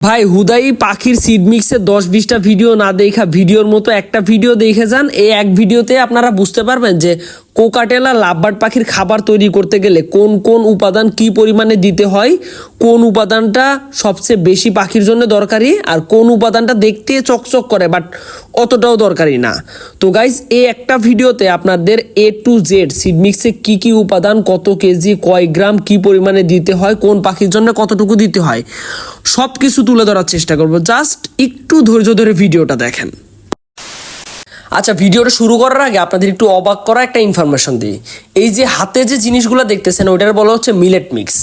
ভাই, হুদাই পাখির সিড মিক্সে দশ বিশটা ভিডিও না দেখা ভিডিওর মতো একটা ভিডিও দেখে যান। এই এক ভিডিওতে আপনারা বুঝতে পারবেন যে কোকাটেলা লাভবার্ড পাখির খাবার তৈরি করতে গেলে কোন কোন উপাদান কি পরিমাণে দিতে হয়, কোন উপাদানটা সবচেয়ে বেশি পাখির জন্য দরকারি আর কোন উপাদানটা দেখতে চকচক করে বাট অতটাও দরকারি না। তো গাইজ এই একটা ভিডিওতে আপনাদের এ টু জেড সিড মিক্সে কি কি উপাদান, কত কেজি, কয় গ্রাম, কি পরিমাণে দিতে হয়, কোন পাখির জন্য কতটুকু দিতে হয় সব কিছু তুলে ধরার চেষ্টা করব। জাস্ট একটু ধৈর্য ধরে ভিডিওটা দেখেন। আচ্ছা ভিডিওটা শুরু করার আগে আপনাদের একটু অবাক করা একটা ইনফরমেশন দিই। এই যে হাতে যে জিনিসগুলো দেখতেছেন, ওইটার বলা হচ্ছে মিলেট মিক্স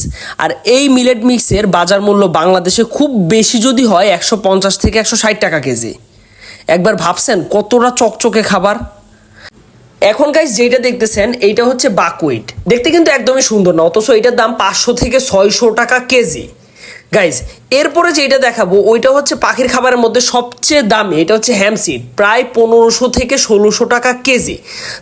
আর এই মিলেট মিক্সের বাজার মূল্য বাংলাদেশে খুব বেশি যদি হয় একশো পঞ্চাশ থেকে একশো ষাট টাকা কেজি। একবার ভাবছেন, কতটা চকচকে খাবার? এখন গাইজ যেটা দেখতেছেন, এইটা হচ্ছে বাকুইট দেখতে কিন্তু একদমই সুন্দর না, অথচ এটার দাম পাঁচশো থেকে ছয়শো টাকা কেজি। গাইজ এরপরে যেটা দেখাবো, ওইটা হচ্ছে পাখির খাবারের মধ্যে সবচেয়ে দামি, এটা হচ্ছে হ্যামসিড প্রায় পনেরোশো থেকে ষোলোশো টাকা কেজি।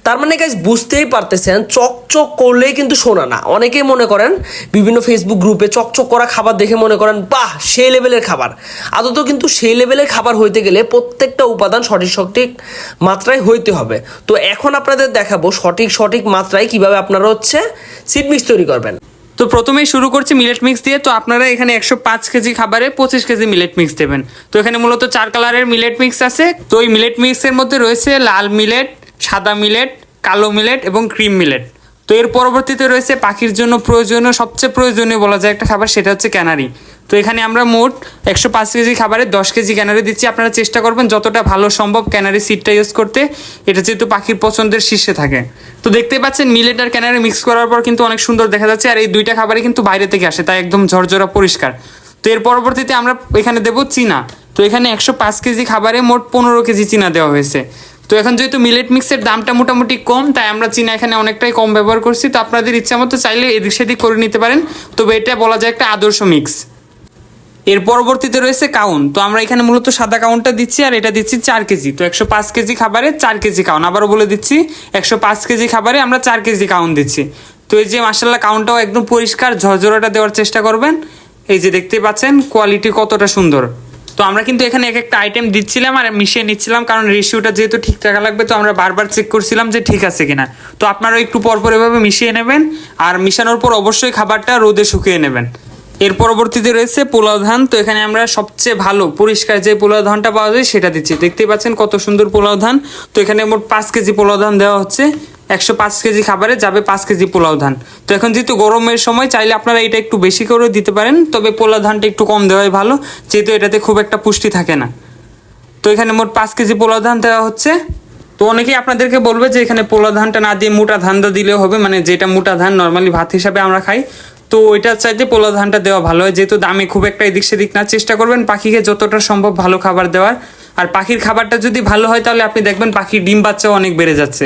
তার মানে গাইজ বুঝতেই পারতেছেন, চকচক করলেই কিন্তু শোনা না। অনেকেই মনে করেন, বিভিন্ন ফেসবুক গ্রুপে চকচক করা খাবার দেখে মনে করেন, বাহ, সেই লেভেলের খাবার। আদত কিন্তু সেই লেভেলের খাবার হইতে গেলে প্রত্যেকটা উপাদান সঠিক সঠিক মাত্রায় হইতে হবে। তো এখন আপনাদের দেখাবো সঠিক সঠিক মাত্রায় কীভাবে আপনারা হচ্ছে সিড মিক্স তৈরি করবেন। তো প্রথমেই শুরু করছি মিলেট মিক্স দিয়ে, তো আপনারা এখানে একশো পাঁচ কেজি খাবারে পঁচিশ কেজি মিলেট মিক্স দেবেন। তো এখানে মূলত চার কালারের মিলেট মিক্স আছে। তো ওই মিলেট মিক্সের মধ্যে রয়েছে লাল মিলেট সাদা মিলেট কালো মিলেট এবং ক্রিম মিলেট তো এর পরবর্তীতে রয়েছে পাখির জন্য প্রয়োজনীয়, সবচেয়ে প্রয়োজনীয় বলা যায় একটা খাবার, সেটা হচ্ছে ক্যানারি তো এখানে আমরা মোট একশো পাঁচ কেজি খাবারে দশ কেজি ক্যানারি দিচ্ছি। আপনারা চেষ্টা করবেন যতটা ভালো সম্ভব ক্যানারি সিটটা ইউজ করতে। এটা যেহেতু পাখির পছন্দের শীর্ষে থাকে। তো দেখতেই পাচ্ছেন মিলেট আর ক্যানারি মিক্স করার পর কিন্তু অনেক সুন্দর দেখা যাচ্ছে। আর এই দুইটা খাবারই কিন্তু বাইরে থেকে আসে, তাই একদম ঝরঝরা পরিষ্কার। তো এর পরবর্তীতে আমরা এখানে দেবো চীনা। তো এখানে একশো পাঁচ কেজি খাবারে মোট পনেরো কেজি চীনা দেওয়া হয়েছে। তো এখন যেহেতু মিলেট মিক্সের দামটা মোটামুটি কম, তাই আমরা চীনা এখানে অনেকটাই কম ব্যবহার করছি। তো আপনাদের ইচ্ছা মতো চাইলে এদিক সেদিক করে নিতে পারেন। তবে এটা বলা যায় একটা আদর্শ মিক্স এর পরবর্তীতে রয়েছে কাউন। তো আমরা এখানে মূলত সাদা কাউনটা দিচ্ছি আর এটা দিচ্ছি চার কেজি। তো একশো পাঁচ কেজি খাবারে চার কেজি কাউন। আবারও বলে দিচ্ছি, একশো পাঁচ কেজি খাবারে আমরা চার কেজি কাউন দিচ্ছি। তো এই যে মার্শাল্লাহ কাউনটাও একদম পরিষ্কার ঝরঝরাটা দেওয়ার চেষ্টা করবেন। এই যে দেখতে পাচ্ছেন, কোয়ালিটি কতটা সুন্দর। তো আমরা কিন্তু এখানে এক একটা আইটেম দিচ্ছিলাম আর মিশিয়ে নিচ্ছিলাম, কারণ রেশিওটা যেহেতু ঠিকঠাক লাগবে, তো আমরা বারবার চেক করছিলাম যে ঠিক আছে কিনা। তো আপনারা একটু পরপর এভাবে মিশিয়ে নেবেন, আর মিশানোর পর অবশ্যই খাবারটা রোদে শুকিয়ে নেবেন। এর পরবর্তীতে রয়েছে পোলাও ধান। তো এখানে আমরা সবচেয়ে ভালো, পরিষ্কার যে পোলাও ধানটা পাওয়া যায় সেটা দিচ্ছি। দেখতেই পাচ্ছেন কত সুন্দর পোলাও ধান। তো এখানে মোট পাঁচ কেজি পোলাও ধান দেওয়া হচ্ছে। একশো পাঁচ কেজি খাবারে যাবে পাঁচ কেজি পোলাও ধান। তো এখন যেহেতু গরমের সময়, চাইলে আপনারা এটা একটু বেশি করে দিতে পারেন, তবে পোলাও ধানটা একটু কম দেওয়াই ভালো, যেহেতু এটাতে খুব একটা পুষ্টি থাকে না। তো এখানে মোট পাঁচ কেজি পোলাও ধান দেওয়া হচ্ছে। তো অনেকেই আপনাদেরকে বলবে যে এখানে পোলাও ধানটা না দিয়ে মোটা ধানটা দিলেও হবে মানে যেটা মোটা ধান, নর্মালি ভাত হিসাবে আমরা খাই। তো ওইটা চাইতে পোলাও ধানটা দেওয়া ভালো হয়। যেহেতু দামে খুব একটা এদিক সেদিক না চেষ্টা করবেন, পাখিকে যতটা সম্ভব ভালো খাবার দেওয়ার। আর পাখির খাবারটা যদি ভালো হয়, তাহলে আপনি দেখবেন পাখির ডিম বাচ্চাও অনেক বেড়ে যাচ্ছে।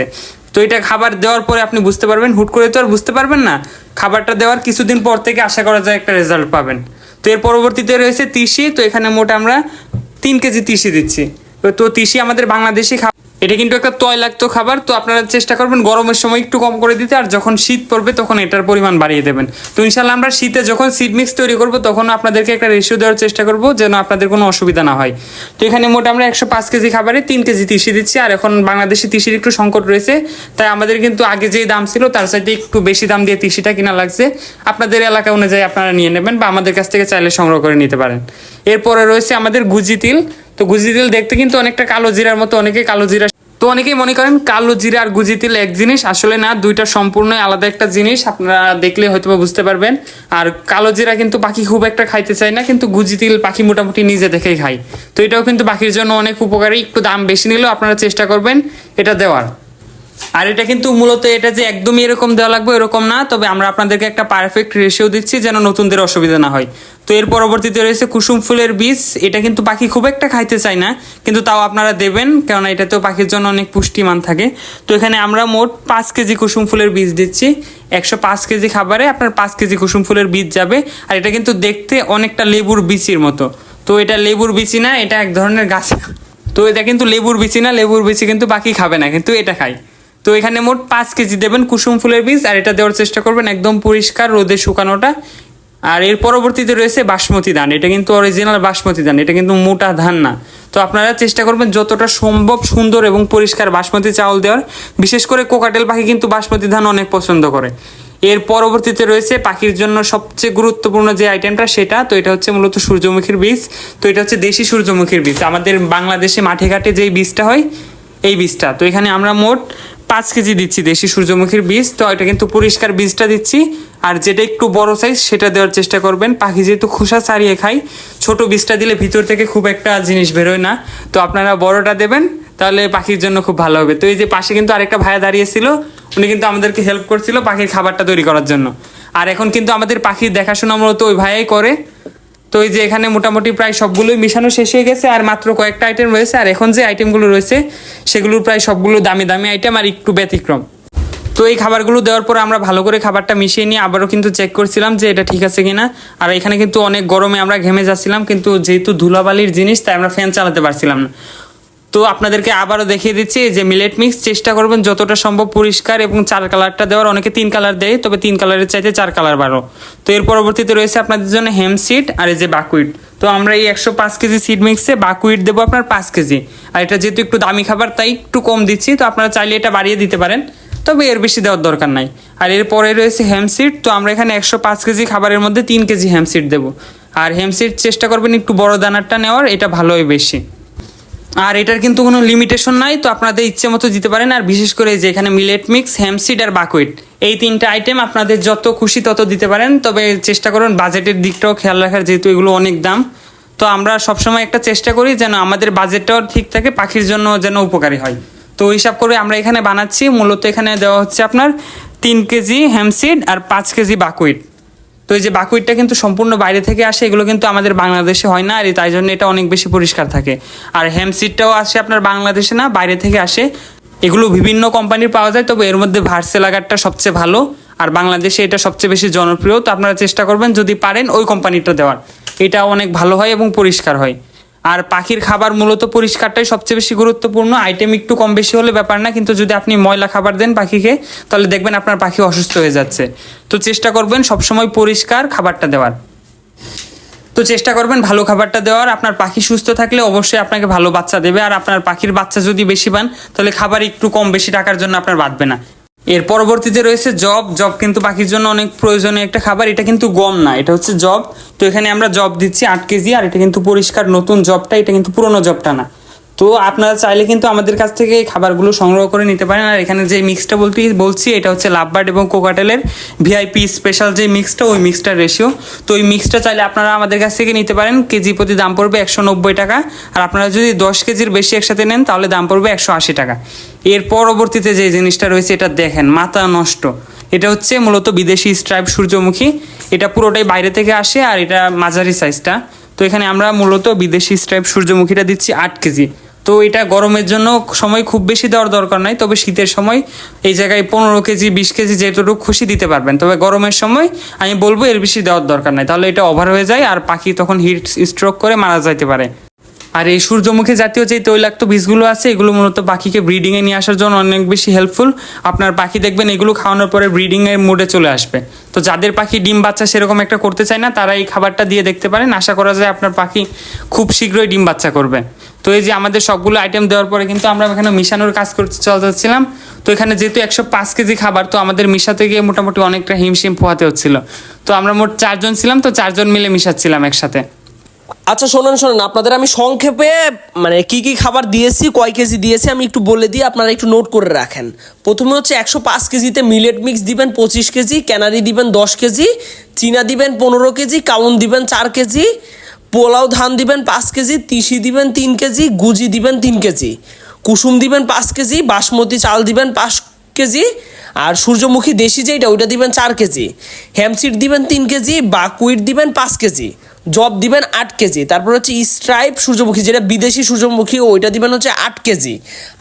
তো এটা খাবার দেওয়ার পরে আপনি বুঝতে পারবেন, হুট করে তো আর বুঝতে পারবেন না। খাবারটা দেওয়ার কিছুদিন পর থেকে আশা করা যায় একটা রেজাল্ট পাবেন। তো এর পরবর্তীতে রয়েছে তিসি, তো এখানে মোট আমরা তিন কেজি তিসি দিচ্ছি। তো তিসি আমাদের বাংলাদেশি খাবার এটা কিন্তু একটা তৈলাক্ত খাবার, তো আপনারা চেষ্টা করবেন গরমের সময় একটু কম করে দিতে, আর যখন শীত পড়বে তখন এটার পরিমাণ বাড়িয়ে দেবেন। তো ইনশাল্লাহ আমরা শীতে যখন সিড মিক্স তৈরি করব, তখন আপনাদেরকে একটা রেশিও দেওয়ার চেষ্টা করব যেন আপনাদের কোনো অসুবিধা না হয়। তো এখানে মোট আমরা একশো পাঁচ কেজি খাবারে তিন কেজি তিসি দিচ্ছি, আর এখন বাংলাদেশে তিসির একটু সংকট রয়েছে, তাই আমাদের কিন্তু আগে যেই দাম ছিল, তার সাথে একটু বেশি দাম দিয়ে তিসিটা কিনা লাগছে। আপনাদের এলাকা অনুযায়ী আপনারা নিয়ে নেবেন বা আমাদের কাছ থেকে চাইলে সংগ্রহ করে নিতে পারেন। এরপরে রয়েছে আমাদের গুজি তিল। তো গুজি তেল দেখতে কিন্তু অনেকটা কালো জিরার মতো অনেকে কালো জিরা তো অনেকেই মনে করেন কালো জিরা আর গুজি তেল এক জিনিস, আসলে না, দুইটা সম্পূর্ণ আলাদা একটা জিনিস, আপনারা দেখলে হয়তো বুঝতে পারবেন। আর কালো জিরা কিন্তু পাখি খুব একটা খাইতে চায় না, কিন্তু গুজি তেল পাখি মোটামুটি নিজে দেখেই খায়। তো এটাও কিন্তু পাখির জন্য অনেক উপকারী, একটু দাম বেশি নিলেও আপনারা চেষ্টা করবেন এটা দেওয়ার। আর এটা কিন্তু মূলত এটা যে একদমই এরকম দেওয়া লাগবে এরকম না। তবে আমরা আপনাদেরকে একটা পারফেক্ট রেশিও দিচ্ছি যেন নতুনদের অসুবিধা না হয়। তো এর পরবর্তীতে রয়েছে কুসুম ফুলের বীজ। এটা কিন্তু পাখি খুব একটা খাইতে চায় না, কিন্তু তাও আপনারা দেবেন, কেননা এটাতেও পাখির জন্য অনেক পুষ্টিমান থাকে। তো এখানে আমরা মোট পাঁচ কেজি কুসুম ফুলের বীজ দিচ্ছি। একশো পাঁচ কেজি খাবারে আপনার পাঁচ কেজি কুসুম ফুলের বীজ যাবে। আর এটা কিন্তু দেখতে অনেকটা লেবুর বিচির মতো। তো এটা লেবুর বিচি না, এটা এক ধরনের গাছ। তো এটা কিন্তু লেবুর বিচি না, লেবুর বিচি কিন্তু পাখি খাবে না, কিন্তু এটা খায়। তো এখানে মোট পাঁচ কেজি দেবেন কুসুম ফুলের বীজ, আর এটা দেওয়ার চেষ্টা করবেন একদম পরিষ্কার রোদে শুকানোটা। আর এর পরবর্তীতে রয়েছে বাসমতি ধান, এটা কিন্তু অরিজিনাল বাসমতি ধান, এটা কিন্তু মোটা ধান না। তো আপনারা চেষ্টা করবেন যতটা সম্ভব সুন্দর এবং পরিষ্কার বাসমতি চাউল দেওয়ার। বিশেষ করে কোকাটেল পাখি কিন্তু বাসমতি ধান অনেক পছন্দ করে। এর পরবর্তীতে রয়েছে পাখির জন্য সবচেয়ে গুরুত্বপূর্ণ যে আইটেমটা সেটা, তো এটা হচ্ছে মূলত সূর্যমুখীর বীজ। তো এটা হচ্ছে দেশি সূর্যমুখীর বীজ। আমাদের বাংলাদেশে মাঠে ঘাটে যেই বীজটা হয়, এই বীজটা। তো এখানে আমরা মোট পাঁচ কেজি দিচ্ছি দেশি সূর্যমুখীর বীজ। তো এটা কিন্তু পরিষ্কার বীজটা দিচ্ছি। আর যেটা একটু বড় সাইজ সেটা দেওয়ার চেষ্টা করবেন। পাখি যেহেতু খোসা ছাড়িয়ে খায়, ছোট বীজটা দিলে ভিতর থেকে খুব একটা জিনিস বেরোয় না। তো আপনারা বড়টা দেবেন, তাহলে পাখির জন্য খুব ভালো হবে। তো এই যে পাশে কিন্তু আরেকটা ভাইয়া দাঁড়িয়েছিল উনি কিন্তু আমাদেরকে হেল্প করছিল পাখির খাবারটা তৈরি করার জন্য। আর এখন কিন্তু আমাদের পাখির দেখাশোনা মূলত ওই ভাইয়াই করে। তো এই যে এখানে মোটামুটি প্রায় সবগুলোই মিশানো শেষ হয়ে গেছে, আর মাত্র কয়েকটা আইটেম রয়েছে, আর এখন যে আইটেমগুলো রয়েছে, সেগুলোর প্রায় সবগুলো দামি দামি আইটেম আর একটু ব্যতিক্রম। তো এই খাবারগুলো দেওয়ার পর আমরা ভালো করে খাবারটা মিশিয়ে নিয়ে আবারও কিন্তু চেক করছিলাম যে এটা ঠিক আছে কিনা। আর এখানে কিন্তু অনেক গরমে আমরা ঘেমে যাচ্ছিলাম, কিন্তু যেহেতু ধুলাবালির জিনিস, তাই আমরা ফ্যান চালাতে পারছিলাম না। তো আপনাদেরকে আবারও দেখিয়ে দিচ্ছি যে মিলেট মিক্স, চেষ্টা করবেন যতটা সম্ভব পরিষ্কার এবং চার কালারটা দেওয়ার। অনেকে তিন কালার দেয়, তবে তিন কালারের চাইতে চার কালার বারো তো এর পরবর্তীতে রয়েছে আপনাদের জন্য হেম সিড আর এই যে বাকুইট। তো আমরা এই একশো পাঁচ কেজি সিড মিক্সে বাকুইট দেবো আপনার পাঁচ কেজি। আর এটা যেহেতু একটু দামি খাবার, তাই একটু কম দিচ্ছি, তো আপনারা চাইলে এটা বাড়িয়ে দিতে পারেন, তবে এর বেশি দেওয়ার দরকার নাই। আর এর পরে রয়েছে হেমসিড তো আমরা এখানে একশো পাঁচ কেজি খাবারের মধ্যে তিন কেজি হেমসিড দেবো। আর হেমসিড চেষ্টা করবেন একটু বড় দানারটা নেওয়ার, এটা ভালোই বেশি। আর এটার কিন্তু কোনো লিমিটেশন নাই, তো আপনাদের ইচ্ছে মতো দিতে পারেন। আর বিশেষ করে যে এখানে মিলেট মিক্স হ্যামসিড আর বাকুইট এই তিনটা আইটেম আপনাদের যত খুশি তত দিতে পারেন। তবে চেষ্টা করুন বাজেটের দিকটাও খেয়াল রাখার, যেহেতু এগুলো অনেক দাম। তো আমরা সবসময় একটা চেষ্টা করি যেন আমাদের বাজেটটাও ঠিক থাকে, পাখির জন্য যেন উপকারী হয়। তো হিসাব করে আমরা এখানে বানাচ্ছি। মূলত এখানে দেওয়া হচ্ছে আপনার তিন কেজি হ্যামসিড আর পাঁচ কেজি বাকুইট তো এই যে বাকুইটটা কিন্তু সম্পূর্ণ বাইরে থেকে আসে, এগুলো কিন্তু আমাদের বাংলাদেশে হয় না, আর তাই জন্য এটা অনেক বেশি পরিষ্কার থাকে। আর হ্যামসিডটাও আসে আপনার বাংলাদেশে না, বাইরে থেকে আসে। এগুলো বিভিন্ন কোম্পানির পাওয়া যায়, তবে এর মধ্যে ভার্সেলাগারটা সবচেয়ে ভালো, আর বাংলাদেশে এটা সবচেয়ে বেশি জনপ্রিয়। তো আপনারা চেষ্টা করবেন, যদি পারেন ওই কোম্পানিটা দেওয়ার। এটা অনেক ভালো হয় এবং পরিষ্কার হয়। আর পাখির খাবার মূলত পরিষ্কারটাই সবচেয়ে বেশি গুরুত্বপূর্ণ। আইটেম একটু কম বেশি হলে ব্যাপার না, কিন্তু যদি আপনি ময়লা খাবার দেন পাখিকে, তাহলে দেখবেন আপনার পাখি অসুস্থ হয়ে যাচ্ছে। তো চেষ্টা করবেন সবসময় পরিষ্কার খাবারটা দেওয়ার। তো চেষ্টা করবেন ভালো খাবারটা দেওয়ার। আপনার পাখি সুস্থ থাকলে অবশ্যই আপনাকে ভালো বাচ্চা দেবে। আর আপনার পাখির বাচ্চা যদি বেশি পান, তাহলে খাবার একটু কম বেশি টাকার জন্য আপনার বাঁধবে না। এর পরবর্তীতে রয়েছে জব জব কিন্তু পাখির জন্য অনেক প্রয়োজনীয় একটা খাবার, এটা কিন্তু গম না, এটা হচ্ছে জব তো এখানে আমরা জব দিচ্ছি আট কেজি, আর এটা কিন্তু পরিষ্কার নতুন জবটা এটা কিন্তু পুরনো জবটা না। তো আপনারা চাইলে কিন্তু আমাদের কাছ থেকে এই খাবারগুলো সংগ্রহ করে নিতে পারেন। আর এখানে যে মিক্সটা বলতে বলছি, এটা হচ্ছে লাভবার্ড এবং কোকাটেলের ভিআইপি স্পেশাল যে মিক্সটা ওই মিক্সটার রেশিও তো ওই মিক্সটা চাইলে আপনারা আমাদের কাছ থেকে নিতে পারেন। কেজি প্রতি দাম পড়বে একশো নব্বই টাকা। আর আপনারা যদি দশ কেজির বেশি একসাথে নেন, তাহলে দাম পড়বে একশো আশি টাকা। এর পরবর্তীতে যে জিনিসটা রয়েছে, এটা দেখেন, মাথা নষ্ট। এটা হচ্ছে মূলত বিদেশি স্ট্রাইপ সূর্যমুখী। এটা পুরোটাই বাইরে থেকে আসে, আর এটা মাঝারি সাইজটা তো এখানে আমরা মূলত বিদেশি স্ট্রাইপ সূর্যমুখীটা দিচ্ছি আট কেজি। তো এটা গরমের জন্য সময় খুব বেশি দেওয়ার দরকার নাই, তবে শীতের সময় এই জায়গায় পনেরো কেজি, বিশ কেজি যেটুকু খুশি দিতে পারবেন। তবে গরমের সময় আমি বলব এর বেশি দেওয়ার দরকার নাই, তাহলে এটা ওভার হয়ে যায় আর পাখি তখন হিট স্ট্রোক করে মারা যাইতে পারে। আর এই সূর্যমুখী জাতীয় যে তৈলাক্ত বীজগুলো আছে, এগুলো মূলত পাখিকে ব্রিডিংয়ে নিয়ে আসার জন্য অনেক বেশি হেল্পফুল আপনার পাখি দেখবেন এগুলো খাওয়ানোর পরে ব্রিডিংয়ের মোডে চলে আসবে। তো যাদের পাখি ডিম বাচ্চা সেরকম একটা করতে চায় না, তারা এই খাবারটা দিয়ে দেখতে পারেন। আশা করা যায় আপনার পাখি খুব শীঘ্রই ডিম বাচ্চা করবে। তো এই যে আমাদের সবগুলো আইটেম দেওয়ার পরে কিন্তু আমরা এখানে মিশানোর কাজ করতে চলতেছিলাম তো এখানে যেহেতু একশো পাঁচ কেজি খাবার, তো আমাদের মিশাতে গিয়ে মোটামুটি অনেকটা হিমশিম পোহাতে হচ্ছিল। তো আমরা মোট চারজন ছিলাম, তো চারজন মিলে মিশাচ্ছিলাম একসাথে। আচ্ছা শোনেন শোনেন, আপনাদের আমি সংক্ষেপে মানে কি কি খাবার দিয়েছি, কয় কেজি দিয়েছি, আমি একটু বলে দিই, আপনারা একটু নোট করে রাখেন। প্রথমে হচ্ছে একশো পাঁচ কেজিতে মিলেট মিক্স দিবেন পঁচিশ কেজি ক্যানারি দিবেন দশ কেজি, চীনা দিবেন পনেরো কেজি, কাউন দিবেন চার কেজি পোলাও ধান দিবেন পাঁচ কেজি, তিসি দিবেন তিন কেজি, গুজি দিবেন তিন কেজি। কুসুম দিবেন পাঁচ কেজি, বাসমতি চাল দিবেন পাঁচ কেজি, আর সূর্যমুখী দেশি যেটা ওইটা দিবেন চার কেজি। হ্যামসিড দিবেন তিন কেজি, বাকুইট দিবেন পাঁচ কেজি। জব দিবেন আট কেজি। তারপর হচ্ছে স্ট্রাইপ সূর্যমুখী, যেটা বিদেশি সূর্যমুখী, ওইটা দিবেন হচ্ছে আট কেজি।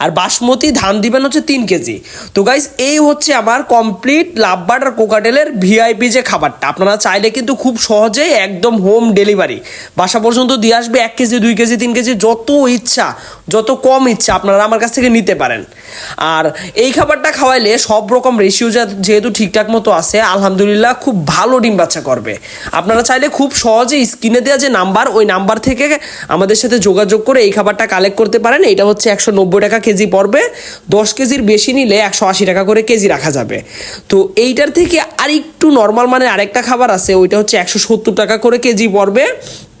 আর বাসমতি ধান দিবেন হচ্ছে তিন কেজি। তো গাইস এই হচ্ছে আমার কমপ্লিট লাভবার্ড আর কোকাটেলের ভিআইপি যে খাবারটা। আপনারা চাইলে কিন্তু খুব সহজেই একদম হোম ডেলিভারি বাসা পর্যন্ত দিয়ে আসবে এক কেজি, দুই কেজি, তিন কেজি, যত ইচ্ছা, যত কম ইচ্ছা আপনারা আমার কাছ থেকে নিতে পারেন। আর এই খাবারটা খাওয়াইলে সব রকম রেশিও যেহেতু ঠিকঠাক মতো আছে, আলহামদুলিল্লাহ খুব ভালো ডিম বাচ্চা করবে। আপনারা চাইলে খুব সহজে স্ক্রিনে দেওয়া যে নাম্বার, ওই নাম্বার থেকে আমাদের সাথে যোগাযোগ করে এই খাবারটা কালেক্ট করতে পারেন। এটা হচ্ছে একশো নব্বই টাকা কেজি পড়বে। দশ কেজির বেশি নিলে একশো আশি টাকা করে কেজি রাখা যাবে। তো এইটার থেকে আরেকটু নর্মাল মানে আরেকটা খাবার আছে, ওইটা হচ্ছে একশো সত্তর টাকা করে কেজি পড়বে।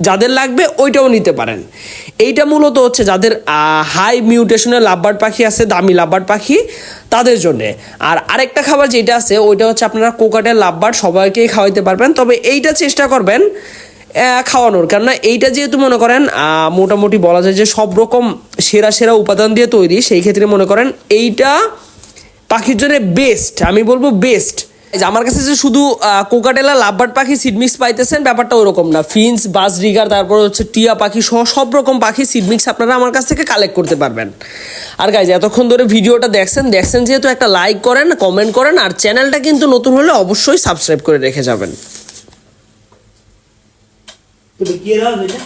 যাদের লাগবে ওইটাও নিতে পারেন। এইটা মূলত হচ্ছে যাদের হাই মিউটেশনের লাভবার্ড পাখি আছে, দামি লাভবার্ড পাখি, তাদের জন্য। আর আরেকটা খাবার যেটা আছে, ওইটা হচ্ছে আপনারা কোকাটের লাভবার্ড সবাইকেই খাওয়াইতে পারবেন। তবে এইটা চেষ্টা করবেন খাওয়ানোর। কেননা এইটা যেহেতু মনে করেন মোটামুটি বলা যায় যে সব রকম সেরা সেরা উপাদান দিয়ে তৈরি, সেই ক্ষেত্রে মনে করেন এইটা পাখির জন্য বেস্ট আমি বলব বেস্ট আমার কাছে যে শুধু কোকাটেলা লাভবার্ড পাখি সিডমিক্স পাইতেছেন, ব্যাপারটা ওরকম না। ফিন্স বাস রিগার তারপর হচ্ছে টিয়া পাখি সহ সব রকম পাখি সিডমিক্স আপনারা আমার কাছ থেকে কালেক্ট করতে পারবেন। আর গাইজ এতক্ষণ ধরে ভিডিওটা দেখছেন দেখছেন যেহেতু একটা লাইক করেন কমেন্ট করেন, আর চ্যানেলটা কিন্তু নতুন হলে অবশ্যই সাবস্ক্রাইব করে রেখে যাবেন। तो बिकिए रहा बेटा